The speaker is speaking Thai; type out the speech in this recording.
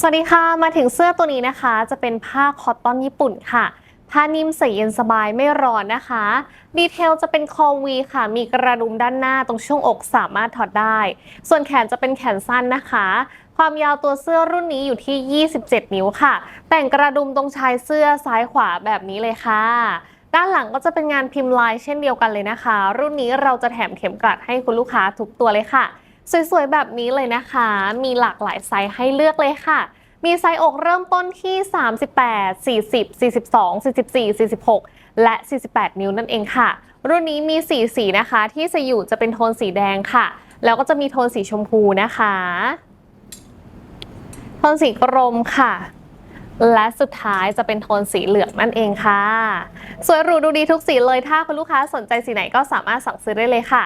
สวัสดีค่ะ มาถึงเสื้อตัวนี้นะคะ จะเป็นผ้าคอตตอนญี่ปุ่นค่ะ ผ้านิ่มใส่เย็นสบายไม่ร้อนนะคะ ดีเทลจะเป็นคอวีค่ะ มีกระดุมด้านหน้าตรงช่วงอกสามารถถอดได้ ส่วนแขนจะเป็นแขนสั้นนะคะ ความยาวตัวเสื้อรุ่นนี้อยู่ที่ 27 นิ้วค่ะ แต่งกระดุมตรงชายเสื้อซ้ายขวาแบบนี้เลยค่ะด้านหลังก็จะเป็นงานพิมพ์ลายเช่นเดียวกันเลยนะคะ รุ่นนี้เราจะแถมเข็มกลัดให้คุณลูกค้าทุกตัวเลยค่ะ สวยๆ แบบนี้เลยนะคะ มีหลากหลายไซส์ให้เลือกเลยค่ะ มีไซส์อกเริ่มต้นที่ 38 40 42 44 46 และ 48 นิ้วนั่นเองค่ะ รุ่นนี้มี 4 สีนะคะ ที่จะอยู่จะเป็นโทนสีแดงค่ะ แล้วก็จะมีโทนสีชมพูนะคะ โทนสีกรมค่ะและสุดท้ายจะเป็นโทนสีเหลืองนั่นเองค่ะ สวยหรูดูดีทุกสีเลยถ้าคุณลูกค้าสนใจสีไหนก็สามารถสั่งซื้อได้เลยค่ะ